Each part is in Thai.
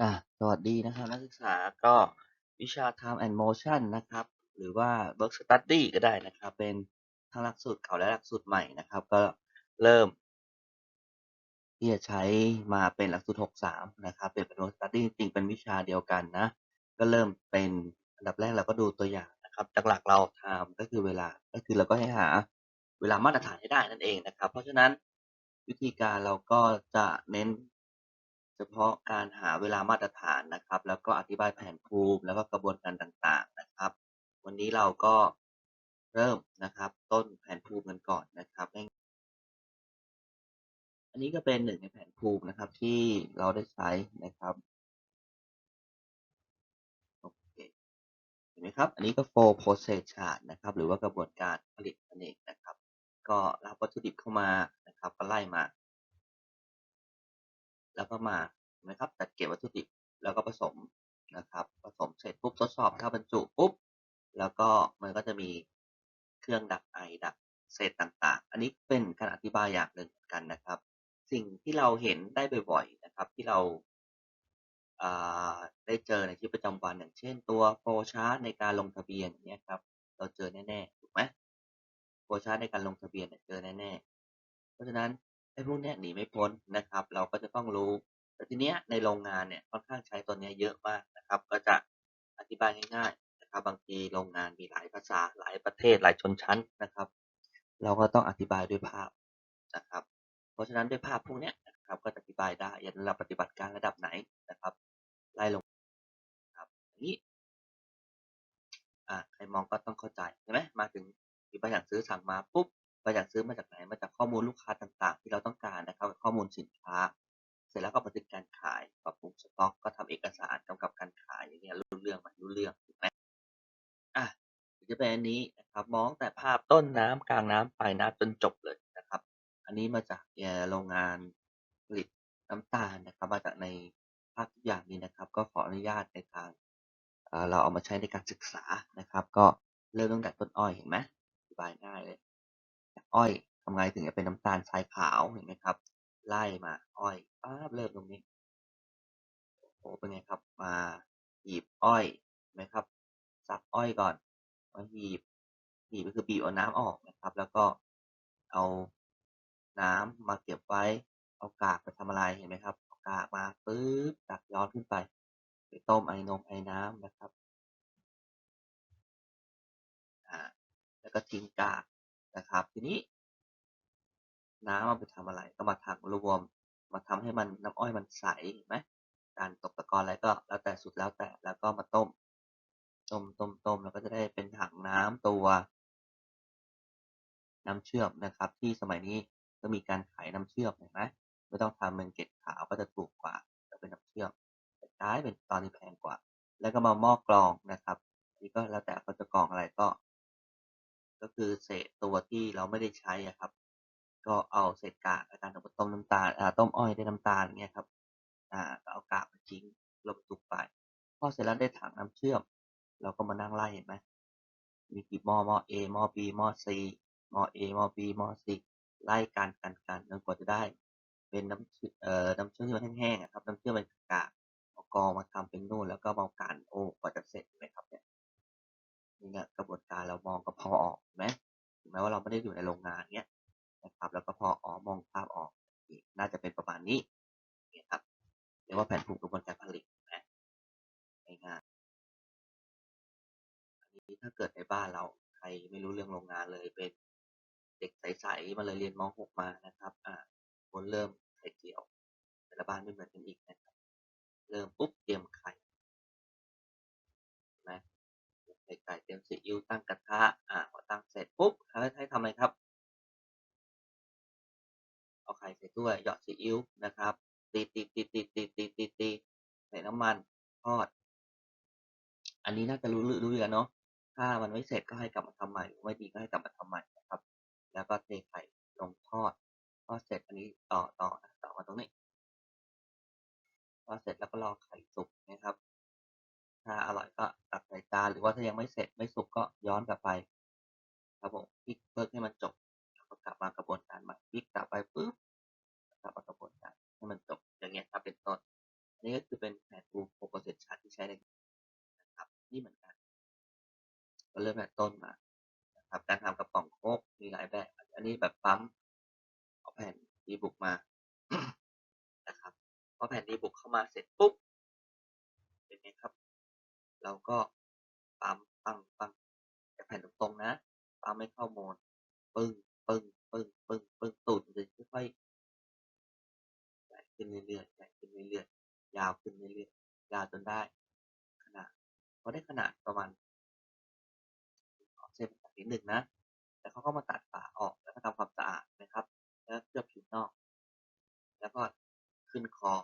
อ่า สวัสดีนะครับนักศึกษาก็วิชา Time and Motion นะครับ หรือว่า Work Study ก็ได้นะครับ เป็นทั้งหลักสูตรเก่าและหลักสูตรใหม่นะครับ ก็เริ่ม ที่จะใช้มาเป็นหลักสูตร 63 นะครับ เป็นเป็น Work Study จริงเป็นวิชาเดียวกันนะ ก็เริ่มเป็นอันดับแรกเราก็ดูตัวอย่างนะครับจากหลักเราทำก็คือเวลา ก็คือเราก็ให้หาเวลามาตรฐานให้ได้นั่นเองนะครับ เพราะฉะนั้นวิธีการเราก็จะเน้น เฉพาะการหาเวลามาตรฐานนะครับ แล้วก็อธิบายแผนภูมิ แล้วก็กระบวนการต่างๆนะครับ วันนี้เราก็เริ่มนะครับ ต้นแผนภูมิกันก่อนนะครับ อันนี้ก็เป็นหนึ่งในแผนภูมินะครับที่เราได้ใช้นะครับโอเคเห็นไหมครับ อันนี้ก็ flow process chart นะครับ หรือว่ากระบวนการผลิตนั่นเองนะครับ ก็รับวัตถุดิบเข้ามานะครับก็ไล่มา แล้วก็มานไหมครับจัดเก็บวัตถุดิบแล้วก็ผสมนะครับผสมเสร็จปุ๊บทดสอบเข้าบรรจุปุ๊บแล้วก็มันก็จะมีเครื่องดักไอดักเศษต่างๆ อันนี้เป็นการอธิบายอย่างหนึ่งกันนะครับ สิ่งที่เราเห็นได้บ่อยๆนะครับ ที่เราได้เจอในชีวิตประจำวันอย่างเช่นตัวโฟชาร์ตในการลงทะเบียนเงี้ยครับเราเจอแน่ๆถูกไหมโฟชาร์ตในการลงทะเบียนเนี่ยเจอแน่ๆเพราะฉะนั้น ไอ้พวกเนี้ยหนีไม่พ้นนะครับ เราก็จะต้องรู้แต่ทีเนี้ยในโรงงานเนี่ยค่อนข้างใช้ตัวเนี้ยเยอะมากนะครับ ก็จะอธิบายง่ายๆนะครับ บางทีโรงงานมีหลายภาษาหลายประเทศหลายชนชั้นนะครับ เราก็ต้องอธิบายด้วยภาพนะครับ เพราะฉะนั้นด้วยภาพพวกเนี้ยนะครับก็จะอธิบายได้อย่างเราปฏิบัติการระดับไหนนะครับไล่ลงครับนี้อ่าใครมองก็ต้องเข้าใจใช่ไหมมาถึงมีใบสั่งซื้อสั่งมาปุ๊บ ใบสั่งซื้อมาจากไหน มาจากข้อมูลลูกค้าต่างๆ ที่เราต้องการนะครับข้อมูลสินค้า เสร็จแล้วก็บันทึกการขายปรับปรุงสต็อก ก็ทำเอกสารกำกับการขายอย่างเงี้ยรู้เรื่องไหมรู้เรื่องถูกไหมอะจะเป็นอันนี้นะครับมองแต่ภาพต้นน้ำกลางน้ำปลายน้ำจนจบเลยนะครับ อันนี้มาจากโรงงานผลิตน้ำตาลนะครับ มาจากในภาพทุกอย่างนี้นะครับ ก็ขออนุญาตในทางเราเอามาใช้ในการศึกษานะครับ ก็เริ่มตั้งแต่ต้นอ้อยเห็นไหมอธิบายง่ายเลยจาก อ้อยทำไงถึงจะเป็นน้ำตาลทรายขาวเห็นไหมครับ ไล่มาอ้อยป๊าบเริ่มตรงนี้โอ้เป็นไงครับ มาหีบอ้อยเห็นไหมครับ สับอ้อยก่อนมาหีบหีบก็คือบีบเอาน้ำออกนะครับ แล้วก็เอาน้ำมาเก็บไว้ เอากากไปทำอะไรเห็นไหมครับเอากากมาปึ๊บตักย้อนขึ้นไปไปต้มไอ้นมไอ้น้ำนะครับอ่าแล้วก็ทิ้งกาก นะครับ ทีนี้ น้ำเอาไปทำอะไร ก็มาถังรวม มาทำให้มันน้ำอ้อยมันใสเห็นไหมการตกตะกอนอะไรก็แล้วแต่สุดแล้วแต่แล้วก็มาต้ม ต้มต้มต้มแล้วก็จะได้เป็นถังน้ำตัว น้ำเชื่อมนะครับ ที่สมัยนี้ก็มีการขายน้ำเชื่อมเห็นไหมไม่ต้องทำเป็นเกล็ดขาวก็จะถูกกว่าจะเป็นน้ำเชื่อมแต่ท้ายเป็นตอนนี้แพงกว่า แล้วก็มาหม้อกรองนะครับนี่ก็แล้วแต่เขาจะกรองอะไรก็ ก็คือเศษตัวที่เราไม่ได้ใช้อะครับ ก็เอาเศษกากในการต้มน้ำตาลอ่าต้มอ้อยได้น้ำตาลเงี้ยครับอ่าก็เอากากมาทิ้งลงตุกไปพอเสร็จแล้วได้ถังน้ำเชื่อม เราก็มานั่งไล่เห็นไหมมีกี่หม้อหม้อ A หม้อ B หม้อ C หม้อ A หม้อ B หม้อ C ไล่กันกันกันจนกว่าจะได้ เป็นน้ำเอ่อน้ำเชื่อมที่มันแห้งๆครับน้ำเชื่อมเป็นกากเอากองมาทำเป็นนู่นแล้วก็มากันโอ้กว่าจะเสร็จไหมครับเนี่ย นี่เนี่ยกระบวนการเรามองก็พอออกไหม ถึงแม้ว่าเราไม่ได้อยู่ในโรงงานเนี้ย ต่อต่อต่อมาตรงนี้ทอเสร็จแล้วก็รอไข่สุกนะครับ ถ้าอร่อยก็ตักใส่จานหรือว่าถ้ายังไม่เสร็จไม่สุกก็ย้อนกลับไป ครับผมพลิกเพื่อให้มันจบแล้วก็กลับมากระบวนการใหม่พลิกกลับไปปุ๊บกลับมากระบวนการให้มันจบอย่างเงี้ยครับเป็นต้นนี่ก็คือเป็นแผนภูมิโปรเซสชันที่ใช้ในนะครับ นี่เหมือนกันก็เริ่มแต่ต้นมานะครับการทำกระป๋องโคกมีหลายแบบ อันนี้แบบปั๊มเอาแผ่น ดีบุกมานะครับพอแผ่นดีบุกเข้ามาเสร็จปุ๊บเป็นไงครับ เราก็ปั๊มปังปังแต่แผ่นตรงๆนะปั๊มไม่เข้าโมดปึ้งปึ้งปึ้งปึ้งปึ้งตูดมันจะค่อยๆใหญ่ขึ้นเรื่อยๆใหญ่ขึ้นเรื่อยๆยาวขึ้นเรื่อยๆยาวจนได้ขนาดพอได้ขนาดประมาณขอเส้นตัดนิดนึงนะแล้วเขาก็มาตัดฝาออกแล้วก็ทำความสะอาดนะครับ แล้วเคลือบผิวนอก แล้วก็ขึ้นคอ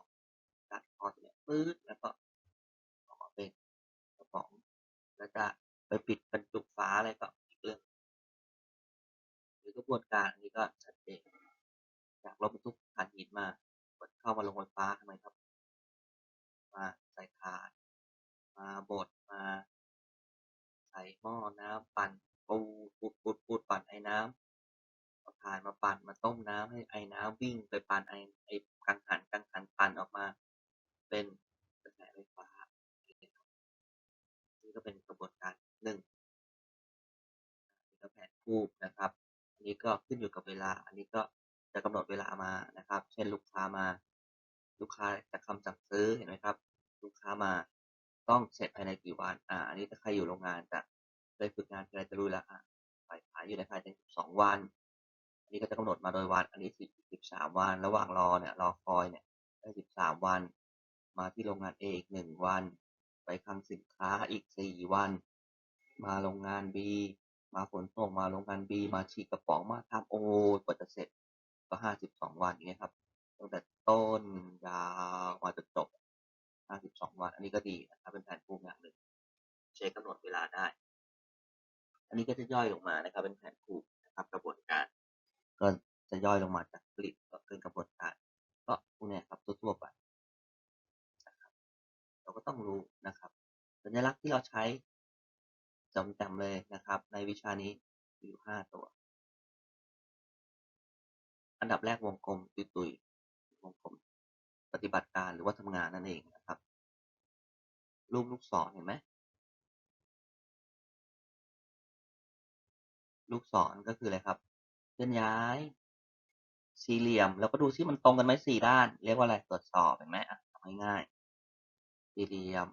ตัดคอตัวเนี้ยปื๊ดแล้วก็ออกมาเป็นกระป๋อง แล้วจะไปปิดบรรจุฝาอะไรก็อีกเรื่องหรือกระบวนการอันนี้ก็ชัดเจนจากรถบรรทุกถ่านหินมากดเข้ามาลงไฟฟ้าทำไมครับ มาใส่ถ่านมาบดมาใส่หม้อน้ำปั่นปูปูดปูดปูดปั่นไอ้น้ำ เอาถ่านมาปั่น มาต้มน้ำให้ไอ้น้ำวิ่งไปปั่นไอ้ไอ้กังหันกังหันปั่นออกมา เป็นกระแสไฟฟ้า นี่ก็เป็นกระบวนการหนึ่งนี่ก็แผนคูบนะครับ อันนี้ก็ขึ้นอยู่กับเวลา อันนี้ก็จะกำหนดเวลามานะครับ เช่นลูกค้ามา ลูกค้าจะคำสั่งซื้อเห็นไหมครับ ลูกค้ามาต้องเสร็จภายในกี่วัน อ่า อันนี้ถ้าใครอยู่โรงงานจะเคยฝึกงานอะไรจะรู้แล้วอะฝ่ายขายอยู่ในภายใน12วัน อันนี้ก็จะกำหนดมาโดยวัน อันนี้10 13วัน ระหว่างรอเนี่ยรอคอยเนี่ยได้13วัน มาที่โรงงาน A อีก1วัน ไปคลังสินค้าอีก4วัน มาโรงงาน B มาขนส่งมาโรงงาน B มาฉีกกระป๋องมาทำโอ้กว่าจะเสร็จก็52วันอย่างเงี้ยครับตั้งแต่ต้นยาวมาจนจบ52วัน อันนี้ก็ดีนะครับเป็นแผนภูมิอย่างหนึ่งใช้กำหนดเวลาได้ อันนี้ก็จะย่อยลงมานะครับ เป็นแผนภูมินะครับกระบวนการ ก็จะย่อยลงมาจากผลิตก็เป็นกระบวนการก็พวกนี้ครับทั่วๆไปนะครับเราก็ต้องรู้นะครับ สัญลักษณ์ที่เราใช้จำจำเลยนะครับ ในวิชานี้อยู่5ตัว อันดับแรกวงกลมตุยๆวงกลมปฏิบัติการหรือว่าทำงานนั่นเองนะครับ รูปลูกศรเห็นไหมลูกศรก็คืออะไรครับ ลื่อนย้าย สี่เหลี่ยม แล้วก็ดูซิมันตรงกันไหมสี่ด้าน เรียกว่าอะไรตรวจสอบเห็นไหมอะง่ายๆสี่เหลี่ยม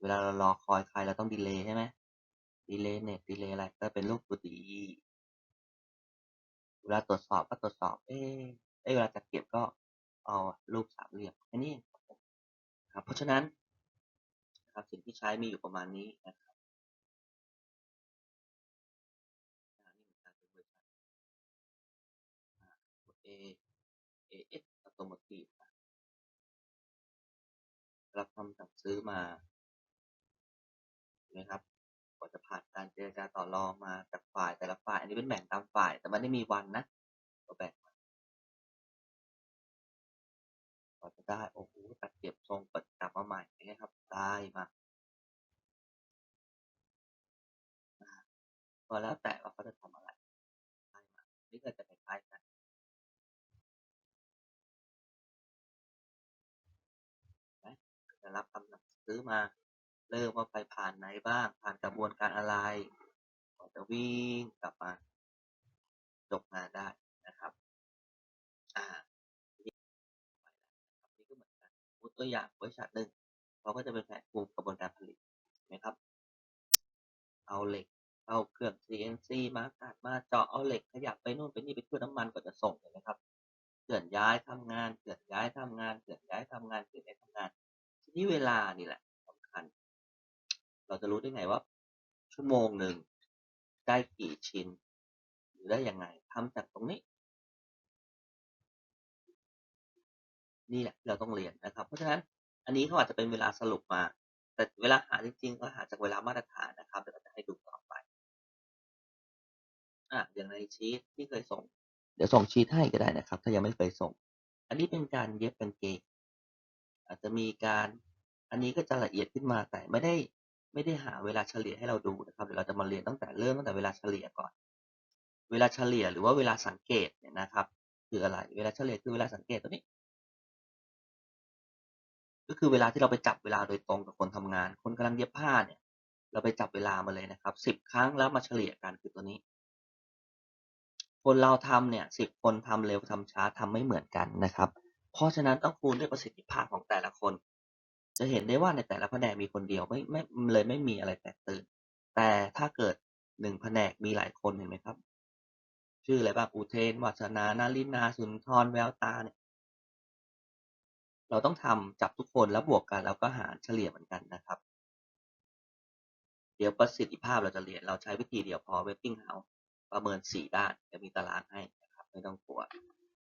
เวลาเรารอคอยใครเราต้องดีเลย์ใช่ไหมดีเลย์เน็ตดีเลย์อะไรก็เป็นรูปตัวดีเวลาตรวจสอบก็ตรวจสอบ เอ๊ะเอ้เวลาจะเก็บก็เอารูปสามเหลี่ยมแค่นี้เองครับเพราะฉะนั้นครับสิ่งที่ใช้มีอยู่ประมาณนี้นะครับ AS Automotive นะรับคำสั่งซื้อมาเห็นไหมครับกว่าจะผ่านการเจรจาต่อรองมาจากฝ่ายแต่ละฝ่าย อันนี้เป็นแบ่งตามฝ่าย แต่ไม่ได้มีวันนะก็แบ่งกว่าจะได้โอ้โหตัดเก็บทรงปัดกลับมาใหม่อย่างเงี้ยครับ ได้มาอ่าก็แล้วแต่ว่าเขาจะทำอะไรได้มานี่ก็จะคล้ายๆกัน รับคำสั่งซื้อมา เริ่มว่าไปผ่านไหนบ้าง ผ่านกระบวนการอะไรกว่าจะวิ่งกลับมาจบงานได้นะครับ อ่านี่ก็เหมือนกันสมมุติตัวอย่างบริษัทหนึ่งเขาก็จะเป็นแผนภูมิกระบวนการผลิตนไหมครับ เอาเหล็กเอาเครื่อง CNC มาตัดมาเจาะเอาเหล็กขยับไปนู่นไปนี่ไปทั่วน้ำมันกว่าจะส่งเห็นไหมครับเคลื่อนย้ายทำงานเคลื่อนย้ายทำงานเคลื่อนย้ายทำงานเคลื่อนย้ายทำงาน นี้เวลานี่แหละสำคัญ เราจะรู้ได้ไงว่า ชั่วโมงหนึ่งได้กี่ชิ้น หรือได้ยังไงทำจากตรงนี้ นี่แหละเราต้องเรียนนะครับ เพราะฉะนั้นอันนี้เขาอาจจะเป็นเวลาสรุปมา แต่เวลาหาจริงๆก็หาจากเวลามาตรฐานนะครับเดี๋ยวเราจะให้ดูต่อไปอะอย่างในชีตที่เคยส่ง เดี๋ยวส่งชีตให้ก็ได้นะครับ ถ้ายังไม่เคยส่ง อันนี้เป็นการเย็บกางเกง อาจจะมีการอันนี้ก็จะละเอียดขึ้นมาแต่ไม่ได้ไม่ได้หาเวลาเฉลี่ยให้เราดูนะครับเดี๋ยวเราจะมาเรียนตั้งแต่เริ่มตั้งแต่เวลาเฉลี่ยก่อน เวลาเฉลี่ยหรือว่าเวลาสังเกตเนี่ยนะครับ คืออะไรเวลาเฉลี่ยคือเวลาสังเกตตัวนี้ ก็คือเวลาที่เราไปจับเวลาโดยตรงกับคนทำงาน คนกำลังเย็บผ้าเนี่ย เราไปจับเวลามาเลยนะครับสิบครั้งแล้วมาเฉลี่ยกันคือตัวนี้ คนเราทำเนี่ยสิบคนทำเร็วทำช้าทำไม่เหมือนกันนะครับ เพราะฉะนั้นต้องคูณด้วยประสิทธิภาพของแต่ละคน จะเห็นได้ว่าในแต่ละแผนกมีคนเดียวไม่ไม่เลยไม่มีอะไรแตกตื่น แต่ถ้าเกิดหนึ่งแผนกมีหลายคนเห็นไหมครับ ชื่ออะไรบ้างอุเทนวัฒนานารินาสุนทรแววตาเนี่ยเราต้องทำจับทุกคนแล้วบวกกันแล้วก็หารเฉลี่ยเหมือนกันนะครับ เดี๋ยวประสิทธิภาพเราจะเรียนเราใช้วิธีเดียวพอเว b ติ้งเฮาประเมินสี่ด้านจะมีตารางให้นะครับไม่ต้องกลัว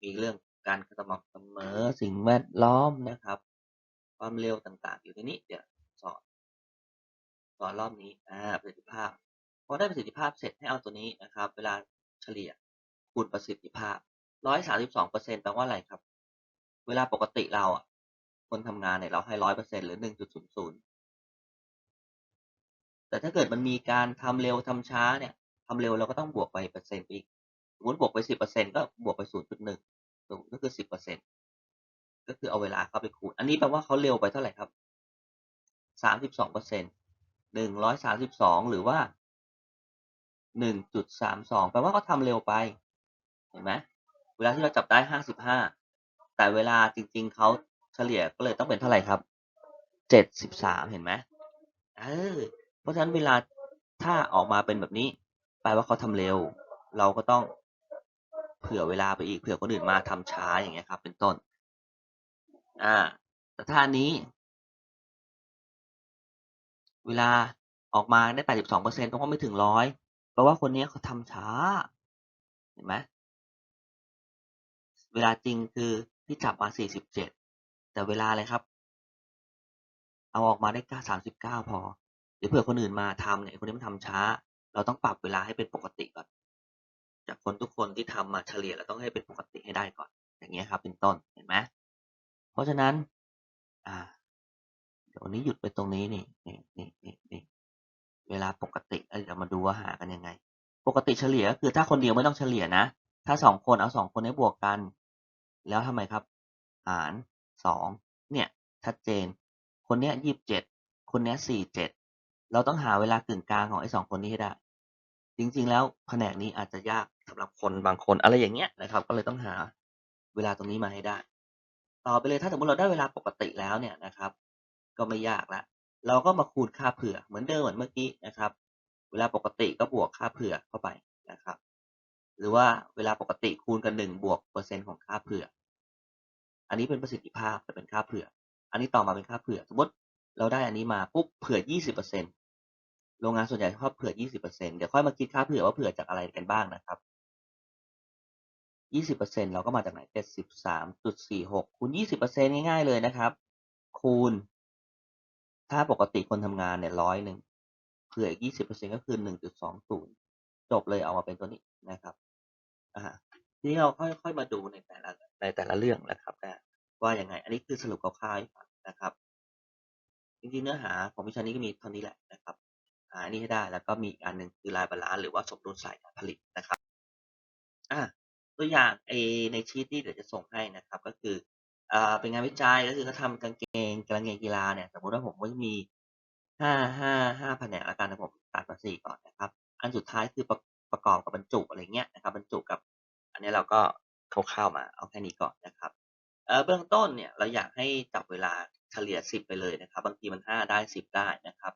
มีเรื่อง การสม่ำเสมอสิ่งแวดล้อมนะครับ ความเร็วต่างๆ อยู่ในนี้เดี๋ยวสอนสอนรอบนี้อ่าประสิทธิภาพพอได้ประสิทธิภาพเสร็จให้เอาตัวนี้นะครับ เวลาเฉลี่ยคูณประสิทธิภาพร้อยสาสิบสองเปอร์เซ็นต์แปลว่าอะไรครับ เวลาปกติเราอะคนทำงานเนี่ยเราให้ร้อยเปอร์เซ็นหรือหนึ่งจุดศูนย์ศูนย์แต่ถ้าเกิดมันมีการทำเร็วทำช้าเนี่ยทำเร็วเราก็ต้องบวกไปเปอร์เซ็นต์อีกสมมติบวกไปสิบเปอร์เซ็นต์ก็บวกไปศูนย์จุดหนึ่ง ก็คือสิบเปอร์เซ็นก็คือเอาเวลาเข้าไปคูณ อันนี้แปลว่าเขาเร็วไปเท่าไหร่ครับสามสิบสองเปอร์เซ็นหนึ่งร้อยสามสิบสองหรือว่าหนึ่งจุดสามสองแปลว่าเขาทำเร็วไปเห็นไหมเวลาที่เราจับได้ห้าสิบห้าแต่เวลาจริง ๆเขาเฉลี่ยก็เลยต้องเป็นเท่าไหร่ครับเจ็ดสิบสามเห็นไหมเออเพราะฉะนั้นเวลาถ้าออกมาเป็นแบบนี้ แปลว่าเขาทำเร็ว เราก็ต้อง เผื่อเวลาไปอีกเผื่อคนอื่นมาทำช้าอย่างเงี้ยครับ เป็นต้น อ่าแต่ถ้านี้ เวลาออกมาได้แปดสิบสองเปอร์เซ็นต์ตรงว่าไม่ถึงร้อยแปลว่าคนนี้เขาทำช้า เห็นไหมเวลาจริงคือที่จับมาสี่สิบเจ็ดแต่เวลาอะไรครับ เอาออกมาได้เก้าสามสิบเก้าพอเดี๋ยวเผื่อคนอื่นมาทำเนี่ยคนนี้มันทำช้า เราต้องปรับเวลาให้เป็นปกติก่อน จากคนทุกคนที่ทำมาเฉลี่ยเราต้องให้เป็นปกติให้ได้ก่อน อย่างเงี้ยครับ เป็นต้นเห็นไหมเพราะฉะนั้น อ่าเดี๋ยวนี้หยุดไปตรงนี้นี่นี่นี่นี่นี่เวลาปกติเดี๋ยวมาดูว่าหากันยังไง ปกติเฉลี่ยก็คือถ้าคนเดียวไม่ต้องเฉลี่ยนะ ถ้าสองคนเอาสองคนนี้บวกกัน แล้วทำไมครับหารสองเนี่ยชัดเจน คนเนี้ยยี่สิบเจ็ดคนเนี้ยสี่เจ็ดเราต้องหาเวลากึ่งกลางของไอ้สองคนนี้ให้ได้ จริง ๆ แล้วแผนกนี้อาจจะยากสำหรับคนบางคนอะไรอย่างเงี้ยนะครับ ก็เลยต้องหาเวลาตรงนี้มาให้ได้ ต่อไปเลยถ้าสมมติเราได้เวลาปกติแล้วเนี่ยนะครับ ก็ไม่ยากละเราก็มาคูณค่าเผื่อเหมือนเดิมเหมือนเมื่อกี้นะครับ เวลาปกติก็บวกค่าเผื่อเข้าไปนะครับ หรือว่าเวลาปกติคูณกันหนึ่งบวกเปอร์เซ็นต์ของค่าเผื่อ อันนี้เป็นประสิทธิภาพจะเป็นค่าเผื่อ อันนี้ต่อมาเป็นค่าเผื่อ สมมติเราได้อันนี้มาปุ๊บเผื่อยี่สิบเปอร์เซ็น โรงงานส่วนใหญ่ชอบเผื่อยี่สิเปอร์เซ็นเดี๋ยวค่อยมาคิดค่าเผื่อว่าเผื่อจากอะไรกันบ้างนะครับยี่สิเปอร์เซ็นเราก็มาจากไหนเจ็ดสิบสามจุดสี่หกคูณยี่สิบเปอร์เซ็นง่ายๆเลยนะครับ คูณ ถ้าปกติคนทำงานเนี่ยร้อยหนึ่งเผื่ออีกยี่สิบเปอร์เซ็นก็คือหนึ่งจุดสองศูนย์จบเลยเอามาเป็นตัวนี้นะครับอ่าทีนี้เราค่อยๆมาดูในแต่ละในแต่ละเรื่องนะครับนะว่าอย่างไง อันนี้คือสรุปคร่าวๆให้ฟังนะครับ จริงๆเนื้อหาของวิชานี้ก็มีเท่านี้แหละนะครับ หาอันนี้ให้ได้ แล้วก็มีอีกอันหนึ่งคือลายบาลานซ์หรือว่าสมดุลสายการผลิตนะครับอ่าตัวอย่างเอในชีตที่เดี๋ยวจะส่งให้นะครับ ก็คืออ่าเป็นงานวิจัยก็คือเขาทำกางเกงกางเกงกีฬาเนี่ยสมมติว่าผมก็จะมีห้าห้าห้าแผนกละกันนะผมตัดมาสี่ก่อนนะครับ อันสุดท้ายคือประประกอบกับบรรจุอะไรเงี้ยนะครับบรรจุกับ อันนี้เราก็คร่าวๆมาเอาแค่นี้ก่อนนะครับเออเบื้องต้นเนี่ยเราอยากให้จับเวลาเฉลี่ยสิบไปเลยนะครับ บางทีมันห้าได้สิบได้นะครับ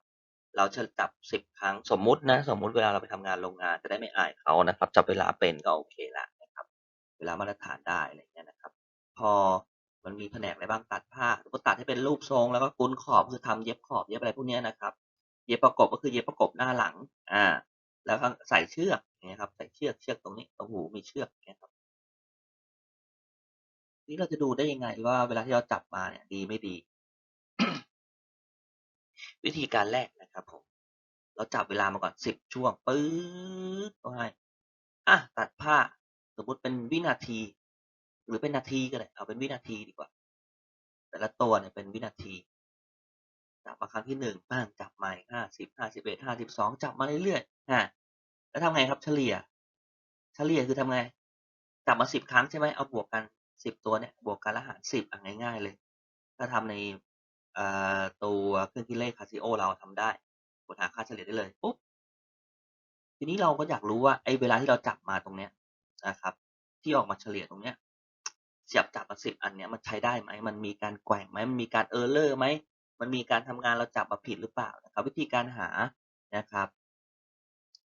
เราจะจับสิบครั้งสมมุตินะ สมมุติเวลาเราไปทำงานโรงงานจะได้ไม่อายเขานะครับจับเวลาเป็นก็โอเคละนะครับ เวลามาตรฐานได้อะไรเงี้ยนะครับ พอมันมีแผนกอะไรบ้างตัดผ้าก็ตัดให้เป็นรูปทรงแล้วก็กุ้นขอบคือทำเย็บขอบเย็บอะไรพวกนี้นะครับ เย็บประกบก็คือเย็บประกบหน้าหลัง อ่า แล้วก็ใส่เชือกเนี่ยครับ ใส่เชือกเชือกตรงนี้ตรงหูมีเชือกเนี่ยครับนี่เราจะดูได้ยังไงว่าเวลาที่เราจับมาเนี่ยดีไม่ดี วิธีการแรกนะ ครับผมเราจับเวลามาก่อนสิบช่วงปื๊ดก็ให้อะตัดผ้าสมมติเป็นวินาที หรือเป็นนาทีก็ได้เอาเป็นวินาทีดีกว่า แต่ละตัวเนี่ยเป็นวินาทีจับมาครั้งที่หนึ่งบ้างจับใหม่ห้าสิบห้าสิบเอ็ดห้าสิบสองจับมาเรื่อยๆฮะแล้วทำไงครับเฉลี่ย เฉลี่ยคือทำไง จับมาสิบครั้งใช่ไหมเอาบวกกันสิบตัวเนี่ยบวกกันแล้วหารสิบอะง่าย ๆ เลย ถ้าทำในตัวเครื่องคิดเลข Casio เราทำได้ กดหาค่าเฉลี่ยได้เลยปุ๊บทีนี้เราก็อยากรู้ว่าไอ้เวลาที่เราจับมาตรงเนี้ยนะครับ ที่ออกมาเฉลี่ยตรงเนี้ยเสียบจับมาสิบอันเนี้ยมันใช้ได้ไหมมันมีการแกว่งไหมมันมีการเออร์เลอร์ไหมมันมีการทำงานเราจับมาผิดหรือเปล่านะครับ วิธีการหานะครับ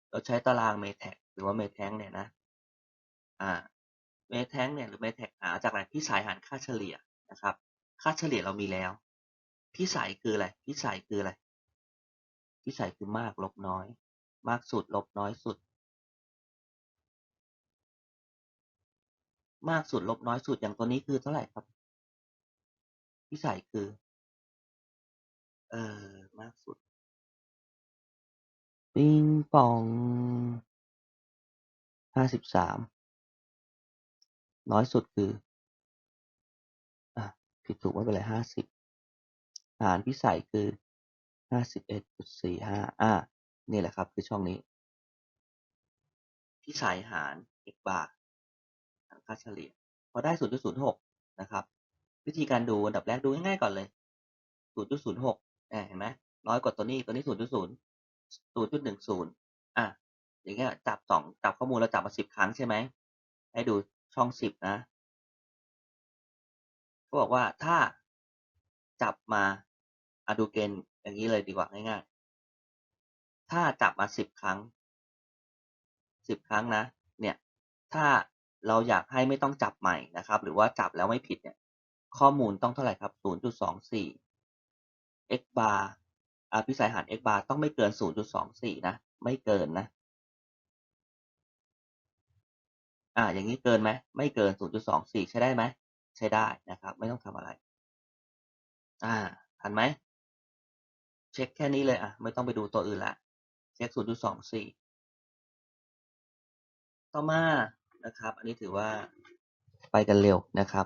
เราใช้ตาราง Matrix หรือว่า Matrix เนี่ยนะอ่า Matrix เนี่ยหรือ Matrix หาจากอะไรพี่สายหารค่าเฉลี่ยนะครับ ค่าเฉลี่ยเรามีแล้ว พี่สายคืออะไรพี่สายคืออะไร พี่สายคือมากลบน้อย มากสุดลบน้อยสุด มากสุดลบน้อยสุดอย่างตัวนี้คือเท่าไหร่ครับพี่สายคือ เออมากสุด ปิงปองห้าสิบสามน้อยสุดคืออะผิดถูกไม่เป็นไรห้าสิบหารพิสัยคือ ห้าสิบเอ็ดจุดสี่ห้าอ่านี่แหละครับคือช่องนี้พิสัยหาร x bar หารค่าเฉลี่ย พอได้ศูนย์จุดศูนย์หกนะครับ วิธีการดูอันดับแรกดูง่ายๆก่อนเลยศูนย์จุดศูนย์หกเห็นไหมน้อยกว่าตัวนี้ตัวนี้ศูนย์จุดศูนย์ศูนย์จุดหนึ่งศูนย์อะอย่างเงี้ยจับสองจับข้อมูลเราจับมาสิบครั้งใช่ไหมให้ดูช่องสิบนะเขาบอกว่าถ้าจับมาอดูเกณฑ์ อย่างนี้เลยดีกว่าง่ายๆ ถ้าจับมาสิบครั้งสิบครั้งนะ เนี่ย ถ้าเราอยากให้ไม่ต้องจับใหม่นะครับ หรือว่าจับแล้วไม่ผิดเนี่ย ข้อมูลต้องเท่าไหร่ครับศูนย์จุดสองสี่ x bar อ่าพิสัยหาร x bar ต้องไม่เกินศูนย์จุดสองสี่นะ ไม่เกินนะ อ่า อย่างนี้เกินไหม ไม่เกิน 0.24 ใช้ได้ไหม ใช้ได้นะครับ ไม่ต้องทำอะไร อ่า ทันไหม เช็คแค่นี้เลยอะ ไม่ต้องไปดูตัวอื่นละ เช็ค 0.24 ต่อมานะครับ อันนี้ถือว่าไปกันเร็วนะครับ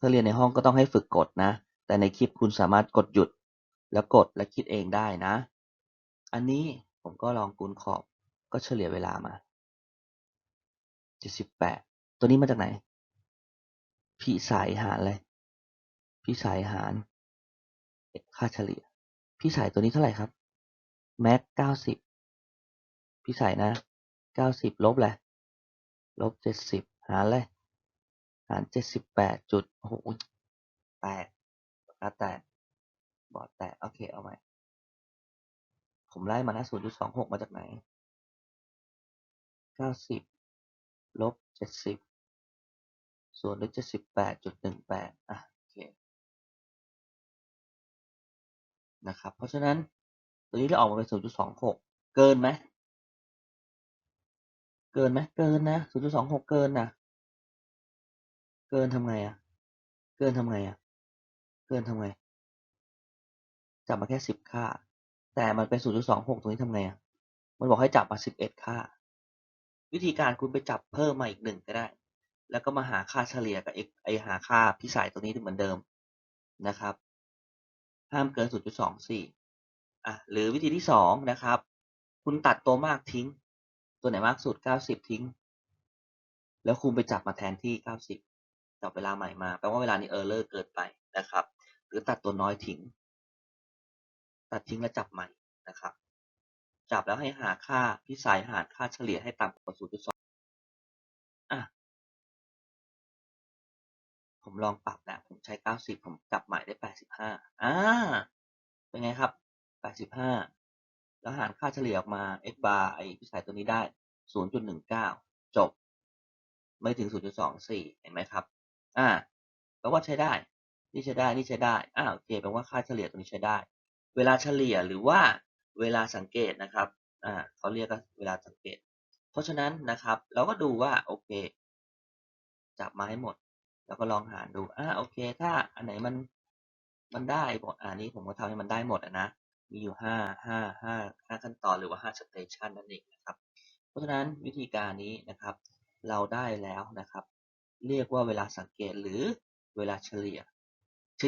ถ้าเรียนในห้องก็ต้องให้ฝึกกดนะ แต่ในคลิปคุณสามารถกดหยุดแล้วกดและคิดเองได้นะ อันนี้ผมก็ลองคูณขอบก็เฉลี่ยเวลามา 78 ตัวนี้มาจากไหนพี่สายหารเลยพี่สายหาร ค่าเฉลี่ย พี่สายตัวนี้เท่าไหร่ครับ แม็ก90พี่สายนะ90ลบแหละลบ70หารเลยหาร78จุดโอ้โหแตกปากาแตกบอดแตก โอเค เอาใหม่ ผมไล่มานะ0.26มาจากไหน90ลบ70ส่วนด้วย78.18อะโอเคนะ นะครับ เพราะฉะนั้นตัวนี้ได้ออกมาเป็น 0.26 เกินไหมเกินไหมเกินนะ 0.26 เกินนะเกินทำไงอะ เกินทำไงอะ เกินทำไงจับมาแค่ 10 ค่า แต่มันเป็น 0.26 ตรงนี้ทำไงอะ มันบอกให้จับมา 11 ค่า วิธีการคุณไปจับเพิ่มมาอีกหนึ่งก็ได้ แล้วก็มาหาค่าเฉลี่ยกับ x ไอหาค่าพิสัยตัวนี้เหมือนเดิมนะครับ ห้ามเกิน 0.24อะหรือวิธีที่สองนะครับ คุณตัดตัวมากทิ้ง ตัวไหนมากสุด 90 ทิ้ง แล้วคุณไปจับมาแทนที่ 90จับเวลาใหม่มาแปลว่าเวลานี้เออร์เลอร์เกินไปนะครับ หรือตัดตัวน้อยทิ้ง ตัดทิ้งแล้วจับใหม่นะครับ จับแล้วให้หาค่าพิสัยหารค่าเฉลี่ยให้ต่ำกว่า 0.2 ผมลองปรับนะ ผมใช้ 90 ผมจับใหม่ได้ 85อ่าเป็นไงครับ 85 แล้วหารค่าเฉลี่ยออกมา x bar ไอพิสัยตัวนี้ได้ 0.19 จบ ไม่ถึง 0.24 เห็นไหมครับ อ่าแปลว่าใช้ได้ นี่ใช้ได้ นี่ใช้ได้อ่าโอเคแปลว่าค่าเฉลี่ยตัวนี้ใช้ได้ เวลาเฉลี่ยหรือว่าเวลาสังเกตนะครับ อ่าเขาเรียกว่าเวลาสังเกต เพราะฉะนั้นนะครับ เราก็ดูว่า โอเค จับมาให้หมด แล้วก็ลองหารดูอ่าโอเค ถ้าอันไหนมันมันได้หมอันนี้ผมก็ทำให้มันได้หมดนะมีอยู่ห้าห้าห้าห้าขั้นตอนหรือว่าห้าสเตชันนั่นเองนะครับ เพราะฉะนั้นวิธีการนี้นะครับ เราได้แล้วนะครับ เรียกว่าเวลาสังเกตหรือเวลาเฉลี่ย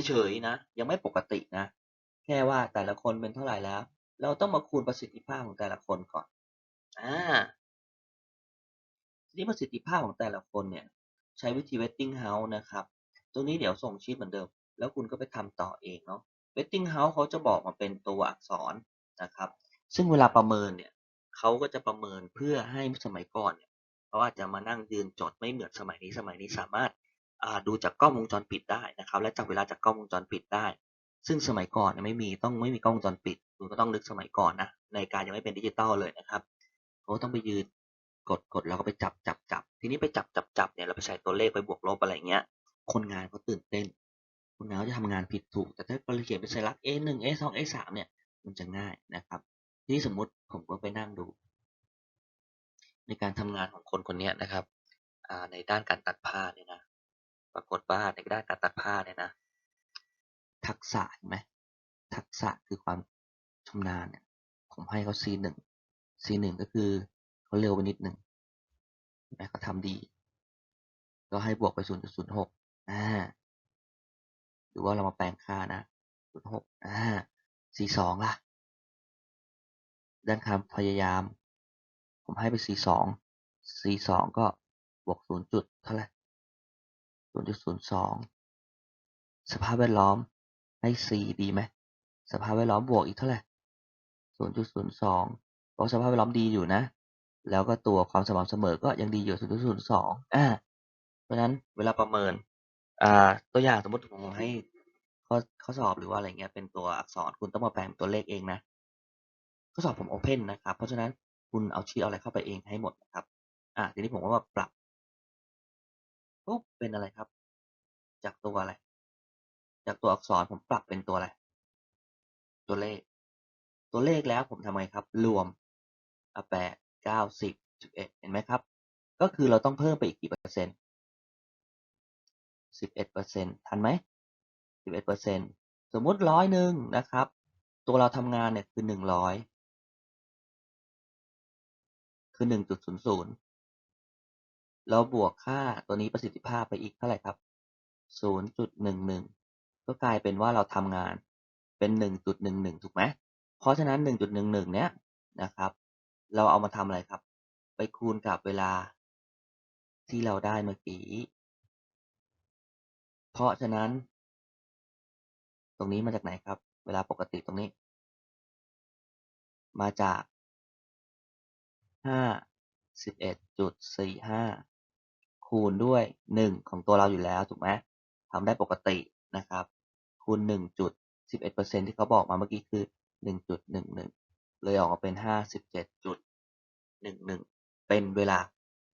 เฉยๆนะยังไม่ปกตินะ แค่ว่าแต่ละคนเป็นเท่าไหร่แล้ว เราต้องมาคูณประสิทธิภาพของแต่ละคนก่อนอ่าทีนี้ประสิทธิภาพของแต่ละคนเนี่ย ใช้วิธี wetting house นะครับ ตรงนี้เดี๋ยวส่งชีทเหมือนเดิม แล้วคุณก็ไปทำต่อเองเนาะ Betting House เขาจะบอกมาเป็นตัวอักษรนะครับ ซึ่งเวลาประเมินเนี่ยเขาก็จะประเมินเพื่อให้สมัยก่อนเนี่ยเขาอาจจะมานั่งยืนจดไม่เหมือนสมัยนี้สมัยนี้สามารถดูจากกล้องวงจรปิดได้นะครับ และจับเวลาจากกล้องวงจรปิดได้ ซึ่งสมัยก่อนไม่มีต้องไม่มีกล้องวงจรปิด คุณก็ต้องนึกสมัยก่อนนะในการยังไม่เป็นดิจิตอลเลยนะครับเขาต้องไปยืนกดกดแล้วก็ไปจับจับจับ ทีนี้ไปจับจับจับเนี่ยเราไปใส่ตัวเลขไปบวกลบอะไรเงี้ย คนงานเขาตื่นเต้น คนงานเขาจะทำงานผิดถูก แต่ถ้าเราเขียนเป็นสัญลักษณ์ A หนึ่ง A สอง A สามเนี่ย มันจะง่ายนะครับ ทีนี้สมมุติผมก็ไปนั่งดู ในการทำงานของคนคนนี้นะครับในด้านการตัดผ้าเนี่ยนะ ปรากฏว่าในด้านการตัดผ้าเนี่ยนะ ทักษะเห็นไหมทักษะคือความชำนาญเนี่ย ผมให้เขา C หนึ่ง C หนึ่งก็คือเขาเร็วไปนิดหนึ่ง นไหมเขาทำดี ก็ให้บวกไป 0.06อ่าหรือว่าเรามาแปลงค่านะ 0.6อ่า C2 ล่ะ ด้านความพยายาม ผมให้ไป C2 C2 ก็บวก 0 จุดเท่าไหร่ 0.02 สภาพแวดล้อมให้ C ดีไหม สภาพแวดล้อมบวกอีกเท่าไหร่ 0.02เพราะสภาพแวดล้อมดีอยู่นะ แล้วก็ตัวความสม่ำเสมอก็ยังดีอยู่ 0.02 อ่า เพราะฉะนั้นเวลาประเมิน อ่า ตัวอย่างสมมติผมให้ข้อข้อสอบหรือว่าอะไรเงี้ยเป็นตัวอักษรคุณต้องมาแปลงเป็นตัวเลขเองนะ ข้อสอบผมโอเพนนะครับ เพราะฉะนั้นคุณเอาชีทเอาอะไรเข้าไปเองให้หมดนะครับ อ่า ทีนี้ผมก็มาปรับ ปุ๊บ เป็นอะไรครับ จากตัวอะไร จากตัวอักษรผมปรับเป็นตัวอะไร ตัวเลข ตัวเลขแล้วผมทำไงครับ รวมอะแปด เก้าสิบสิบเอ็ดเห็นไหมครับ ก็คือเราต้องเพิ่มไปอีกกี่เปอร์เซ็นต์สิบเอ็ดเปอร์เซ็นต์ทันไหมสิบเอ็ดเปอร์เซ็นต์สมมุติร้อยหนึ่งนะครับ ตัวเราทำงานเนี่ยคือหนึ่งร้อยคือหนึ่งจุดศูนย์ศูนย์แล้วบวกค่าตัวนี้ประสิทธิภาพไปอีกเท่าไหร่ครับศูนย์จุดหนึ่งหนึ่งก็กลายเป็นว่าเราทำงานเป็นหนึ่งจุดหนึ่งหนึ่งถูกไหมเพราะฉะนั้นหนึ่งจุดหนึ่งหนึ่งเนี้ยนะครับ เราเอามาทำอะไรครับ ไปคูณกับเวลา ที่เราได้เมื่อกี้ เพราะฉะนั้น ตรงนี้มาจากไหนครับ เวลาปกติตรงนี้ มาจากห้าสิบเอ็ดจุดสี่ห้าคูณด้วยหนึ่งของตัวเราอยู่แล้วถูกไหมทำได้ปกตินะครับ คูณหนึ่งจุดสิบเอ็ดเปอร์เซ็นที่เขาบอกมาเมื่อกี้คือหนึ่งจุดหนึ่งหนึ่ง เลยออกมาเป็นห้าสิบเจ็ดจุดหนึ่งหนึ่งเป็นเวลา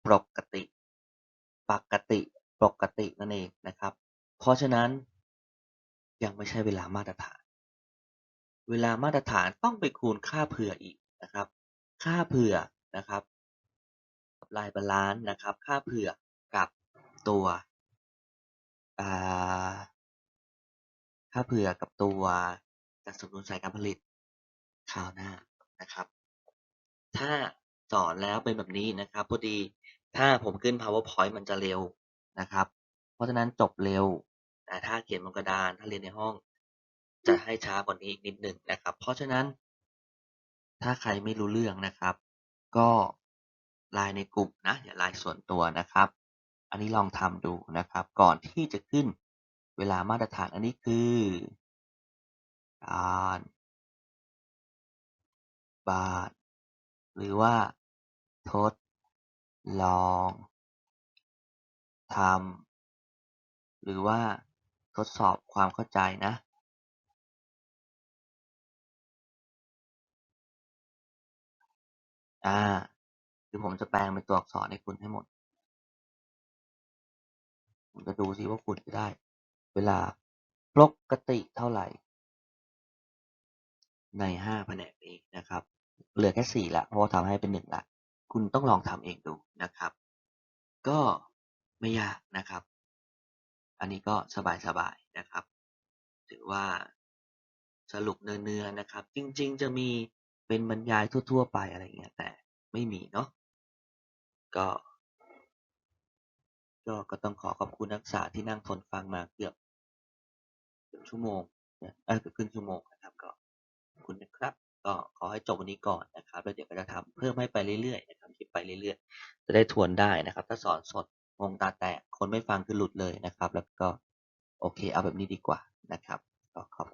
ปกติ ปกติ ปกตินั่นเองนะครับ เพราะฉะนั้นยังไม่ใช่เวลามาตรฐาน เวลามาตรฐานต้องไปคูณค่าเผื่ออีกนะครับ ค่าเผื่อนะครับ ลายบาลานซ์นะครับ ค่าเผื่อกับตัวค่าเผื่อกับตัวจัดสมดุลสายการผลิตคราวหน้า นะครับ ถ้าสอนแล้วเป็นแบบนี้นะครับพอดีถ้าผมขึ้น powerpoint มันจะเร็วนะครับ เพราะฉะนั้นจบเร็วแต่ถ้าเขียนบนกระดานถ้าเรียนในห้อง จะให้ช้ากว่านี้อีกนิดหนึ่งนะครับ เพราะฉะนั้น ถ้าใครไม่รู้เรื่องนะครับ ก็ไลน์ในกลุ่มนะอย่าไลน์ส่วนตัวนะครับ อันนี้ลองทำดูนะครับ ก่อนที่จะขึ้นเวลามาตรฐานอันนี้คือการ บาท หรือว่า ทดลองทำหรือว่าทดสอบความเข้าใจนะ อ่า คือผมจะแปลงเป็นตัวอักษรให้คุณให้หมด ผมจะดูซิว่าคุณจะได้ เวลาปกติเท่าไหร่ ในห้าแผนกนี้นะครับ เหลือแค่สี่ละเพราะว่าทำให้เป็นหนึ่งละ คุณต้องลองทำเองดูนะครับ ก็ไม่ยากนะครับ อันนี้ก็สบายๆนะครับ ถือว่าสรุปเนื้อๆนะครับ จริง ๆ จะมีเป็นบรรยายทั่ว ๆ ไปอะไรเงี้ยแต่ไม่มีเนาะก็ก็ก็ต้องขอขอบคุณนักศึกษาที่นั่งทนฟังมาเกือบเกือบชั่วโมงนะเออเกือบครึ่งชั่วโมงนะครับก็ คุณนะครับ ก็ขอให้จบวันนี้ก่อนนะครับ แล้วเดี๋ยวก็จะทำเพิ่มให้ไปเรื่อยๆนะครับคลิปไปเรื่อยๆ จะได้ทวนได้นะครับ ถ้าสอนสดงงตาแตก คนไม่ฟังคือหลุดเลยนะครับ แล้วก็โอเคเอาแบบนี้ดีกว่านะครับ ก็ขอบ